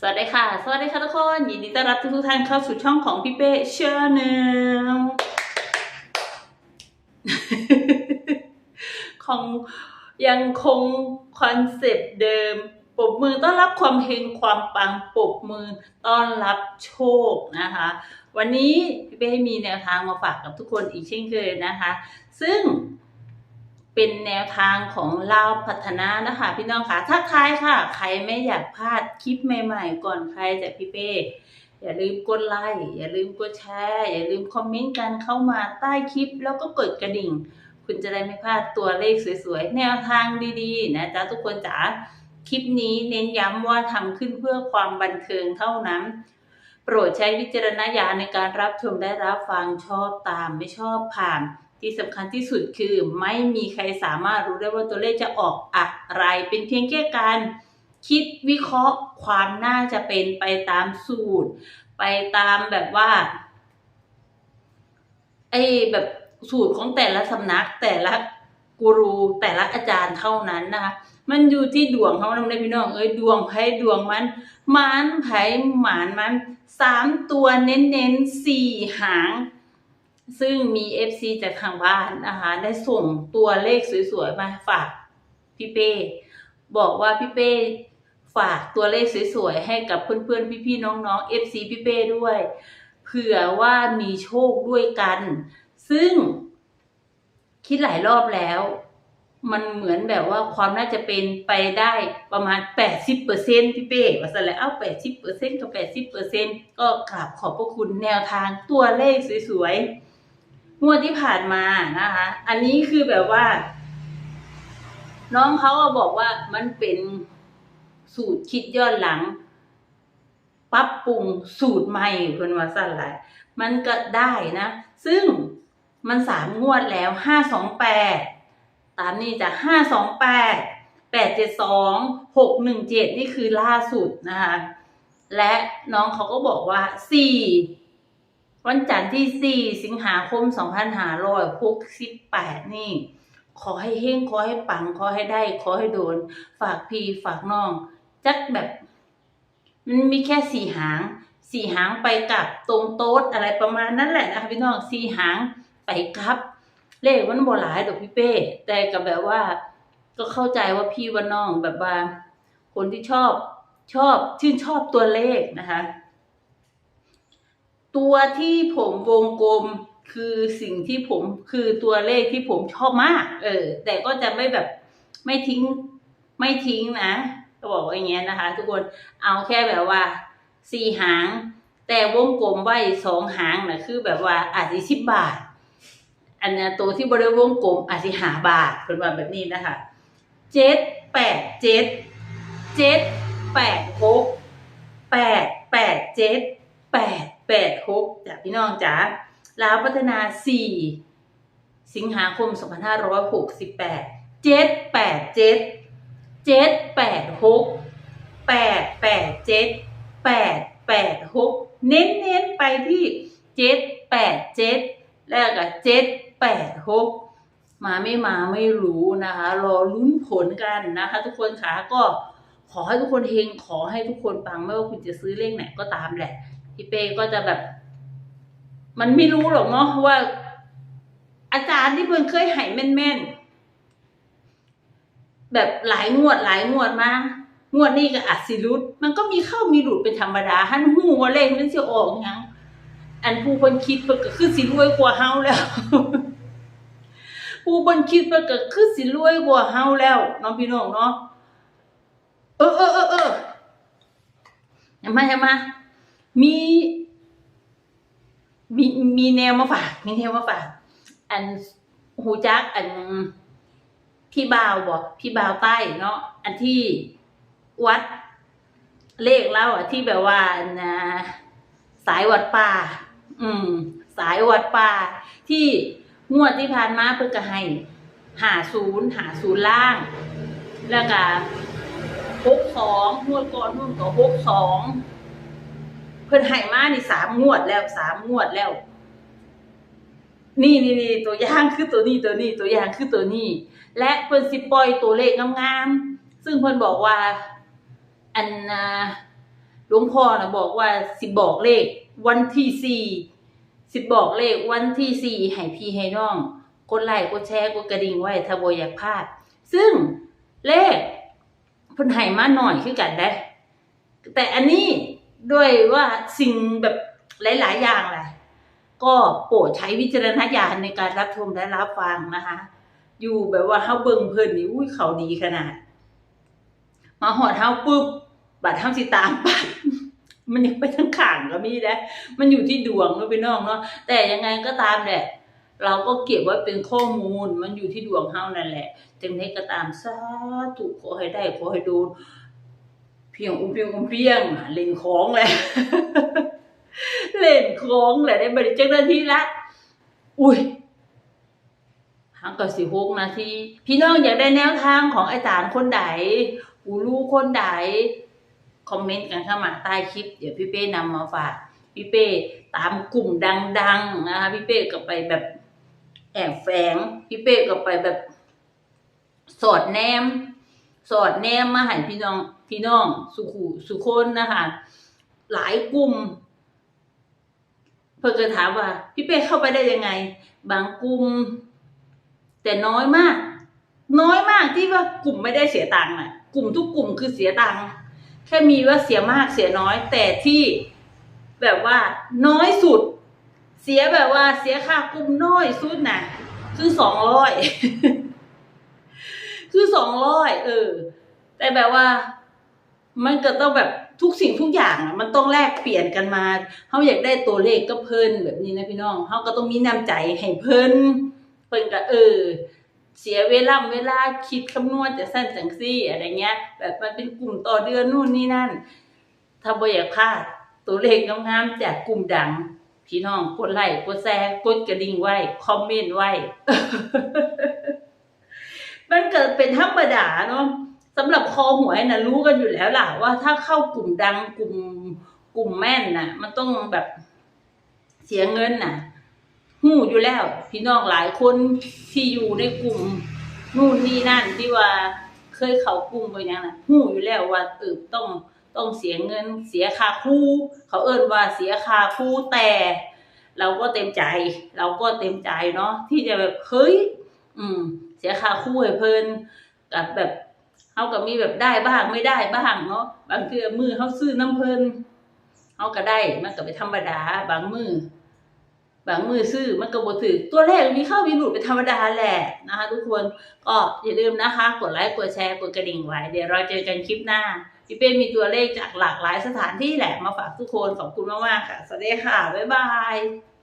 สวัสดีค่ะ สวัสดีค่ะทุกคน ยินดีต้อนรับทุกๆท่านเข้าสู่ช่องของพี่เป้เชอร์เนลของยังคงคอนเซปต์เดิมปบมือต้อนรับความเฮงความปังปบมือต้อนรับโชคนะคะ วันนี้พี่เป้มีแนวทางมาฝากกับทุกคนอีกเช่นเคยนะคะ ซึ่ง เป็นแนวทางของลาพัฒนานะคะ พี่น้องค่ะทักทายค่ะ ใครไม่อยากพลาดคลิปใหม่ๆ ก่อนใครจากพี่เป้อย่าลืมกดไลค์อย่าลืมกดแชร์อย่าลืมคอมเมนต์กันเข้ามาใต้คลิป แล้วก็กดกระดิ่ง คุณจะได้ไม่พลาดตัวเลขสวยๆ แนวทางดีๆ นะจ๊ะทุกคนจ๋าคลิปนี้เน้นย้ำว่าทำขึ้นเพื่อความบันเทิงเท่านั้น โปรดใช้วิจารณญาณในการรับชมได้รับฟังชอบตามไม่ชอบผ่าน ที่สำคัญที่สุดคือไม่มีใครสามารถรู้ได้ว่าตัวเลขจะออกอะไร เป็นเพียงแค่การคิดวิเคราะห์ความน่าจะเป็นไปตามสูตร ไปตามแบบว่าไอ้แบบสูตรของแต่ละสำนัก แต่ละกูรูแต่ละอาจารย์เท่านั้นนะคะมันอยู่ที่ดวงเขานะพี่น้องเอ้ยดวงไพ่ดวงมันหมานไพ่หมานมันสามตัวเน้นเน้นๆสี่หาง ซึ่งมี FC จากทางบ้านนะคะได้ส่งตัวเลขสวยๆมาฝากพี่เป้ บอกว่าพี่เป้ฝากตัวเลขสวยๆให้กับเพื่อนๆพี่ๆน้องๆ FC พี่เป้ด้วย เผื่อว่ามีโชคด้วยกัน ซึ่งคิดหลายรอบแล้ว มันเหมือนแบบว่าความน่าจะเป็นไปได้ประมาณ 80%พี่เป้ว่าซะแล้วเอา80%กับ 80%ก็กราบขอบพระคุณแนวทางตัวเลขสวยๆ งวดที่ผ่านมานะคะ อันนี้คือแบบว่า น้องเขาบอกว่ามันเป็นสูตรคิดย้อนหลังปรับปรุงสูตรใหม่เพิ่นว่าสั่นหลายมันก็ได้นะ ซึ่งมันสามงวดแล้วห้าสองแปดตามนี้จะห้าสองแปดแปดเจ็ดสองหกหนึ่งเจ็ดนี่คือล่าสุดนะคะ และน้องเขาก็บอกว่าสี่ วันจันทร์ที่สี่สิงหาคมสองพันห้าร้อยหกสิบแปดนี่ ขอให้เฮงขอให้ปัง ขอให้ได้ ขอให้โดน ฝากพี่ฝากน้อง จักแบบ มันมีแค่สี่หาง สี่หางไปกลับตรงโต๊ดอะไรประมาณนั้นแหละนะคะพี่น้องสี่หางไปกลับ เลขมันบ่หลายดอกพี่เป้ แต่ก็แบบว่า ก็เข้าใจว่าพี่ว่าน้องแบบว่า คนที่ชอบชอบชื่นชอบตัวเลขนะคะ ตัวที่ผมวงกลมคือสิ่งที่ผมคือตัวเลขที่ผมชอบมาก เออ แต่ก็จะไม่แบบไม่ทิ้งไม่ทิ้งนะก็บอกว่าอย่างเงี้ยนะคะ ทุกคนเอาแค่แบบว่าสี่หาง แต่วงกลมไว้สองหางนะคือแบบว่าอาจจะสิบบาท อันนี้ตัวที่บริเวณวงกลมอาจจะหาบาทเป็นว่าแบบนี้นะคะเจ็ดแปดเจ็ดเจ็ดแปดหกแปดแปดเจ็ดแปด แปดหกจ้ะพี่น้องจ๋าลาวพัฒนาสี่สิงหาคมสองพันห้าร้อยหกสิบแปดเจ็ดแปดเจ็ดเจ็ดแปดหกแปดแปดเจ็ดแปดแปดหกเน้นเน้นๆไปที่เจ็ดแปดเจ็ดแล้วก็เจ็ดแปดหกมาไม่มาไม่รู้นะคะ รอลุ้นผลกันนะคะ ทุกคนค่ะก็ขอให้ทุกคนเฮงขอให้ทุกคนปังไม่ว่าคุณจะซื้อเลขไหนก็ตามแหละ พี่เป้ก็จะแบบ มันไม่รู้หรอกเนาะว่า อาจารย์ที่เพิ่งเคยให้แม่นๆแบบหลายงวดหลายงวดมางวดนี้ก็อัดสิรุดมันก็มีเข้ามีหลุดเป็นธรรมดาฮันหูว่าเลขมันจะออกยังอันผู้คนคิดเพิ่นก็คือสิรวยกว่าเฮาแล้วผู้คนคิดเพิ่นก็คือสิรวยกว่าเฮาแล้วน้องพี่น้องเนาะเออเออเออเออย่ามาย่ามา มีมีมีแนวมาฝากมีแนวมาฝาก อันหูจักอันพี่บ่าวบอกพี่บ่าวใต้เนาะอันที่วัดเลขเล่าอะที่แบบว่านะสายวัดป่า อืม สายวัดป่า ที่งวดที่ผ่านมาเพิ่นก็ให้หาศูนย์หาศูนย์ล่าง แล้วก็หกสองงวดก่อนนู่นก็หกสอง เพิ่นให้มานี่สามงวดแล้วสามงวดแล้ว นี่นี่นี่ตัวอย่างคือตัวนี้ตัวนี้ตัวอย่างคือตัวนี้ และเพิ่นสิปล่อยตัวเลขงามๆซึ่งเพิ่นบอกว่า อันนะหลวงพ่อนะบอกว่าสิบอกเลข วันที่สี่สิบอกเลขวันที่สี่ให้พี่ให้น้องกดไลค์กดแชร์กดกระดิ่งไว้ถ้าบอยากพลาด ซึ่งเลขเพิ่นให้มาหน่อยคือกันได้ แต่อันนี้ ด้วยว่าสิ่งแบบหลาย ๆ อย่างแหละ ก็โปรดใช้วิจารณญาณในการรับชมและรับฟังนะคะ อยู่แบบว่าเฮาเบิ่งเพลินนี่อุ้ยเขาดีขนาด มาหอดเฮาปุ๊บบัดเฮาสิตามไปมันยังไปทั้งข่างก็มีนะมันอยู่ที่ดวงเนาะพี่น้องเนาะแต่ยังไงก็ตามแหละเราก็เก็บไว้เป็นข้อมูลมันอยู่ที่ดวงเฮานั่นแหละจังไดก็ตามสาธุขอให้ได้ขอให้โดน พียงอุ้มเพียงอุ้มเพียงเล่นของแหละเล่นของแหละได้บริจาคหน้าที่ละอุ้ยหางกับสิหกนาทีพี่น้องอยากได้แนวทางของอาจารย์คนใดกูรู้คนใดคอมเมนต์กันเข้ามาใต้คลิป เดี๋ยวพี่เป้นำมาฝากพี่เป้ตามกลุ่มดัง ๆ นะคะพี่เป้ก็ไปแบบแอบแฝงพี่เป้ก็ไปแบบ สอดแนม สอดแนมมาให้พี่น้อง พี่น้องสุขุสุคนนะคะหลายกลุ่ม เพื่อจะถามว่า พี่เป้เข้าไปได้ยังไง บางกลุ่ม แต่น้อยมาก น้อยมากที่ว่ากลุ่มไม่ได้เสียตังค์อะ กลุ่มทุกกลุ่มคือเสียตังค์แค่มีว่าเสียมากเสียน้อย แต่ที่แบบว่าน้อยสุด เสียแบบว่าเสียค่ากลุ่มน้อยสุดนะคือสองร้อยคือสองร้อยเออ แต่แบบว่า มันก็ต้องแบบทุกสิ่งทุกอย่างอะมันต้องแลกเปลี่ยนกันมาเขาอยากได้ตัวเลขก็เพิ่นแบบนี้นะพี่น้องเขาก็ต้องมีน้ำใจให้เพิ่นเพิ่นก็เออ เสียเวลาเวลาคิดคำนวณจะสั้นจังซี่อะไรเงี้ย แบบมันเป็นกลุ่มต่อเดือนนู่นนี่นั่น ถ้าบ่อยากพลาดตัวเลขงามๆจากกลุ่มดัง พี่น้องกดไลค์กดแชร์กดกระดิ่งไว้ คอมเมนต์ไว้ มันเกิดเป็นธรรมดาเนาะ สำหรับคอหวยนะรู้กันอยู่แล้วล่ะ ว่าถ้าเข้ากลุ่มดังกลุ่มกลุ่มแม่นน่ะ มันต้องแบบเสียเงินน่ะหู้อยู่แล้ว พี่น้องหลายคนที่อยู่ในกลุ่มนู่นนี่นั่นที่ว่าเคยเข้ากลุ่มไปยังน่ะหู้อยู่แล้วว่าเออต้องต้องเสียเงิน เสียค่าคู่ เขาเอิ้นว่าเสียค่าคู่แต่ เราก็เต็มใจ เราก็เต็มใจเนาะที่จะแบบเฮ้ยอืม เสียค่าคู่ให้เพิ่นกับแบบ เขาก็มีแบบได้บ้างไม่ได้บ้างเนาะบางเทือมือเขาซื้อน้ำเพลินเขาก็ได้มันก็เป็นธรรมดา บางมือบางมือซื้อมันก็บ่ถือตัวเลขมีเข้ามีหลุดเป็นธรรมดาแหละนะคะ ทุกคนก็อย่าลืมนะคะ กดไลค์กดแชร์กดกระดิ่งไว้เดี๋ยวเราเจอกันคลิปหน้าพี่เป้มีตัวเลขจากหลากหลายสถานที่แหละมาฝากทุกคนขอบคุณมากๆค่ะสวัสดีค่ะบ๊ายบาย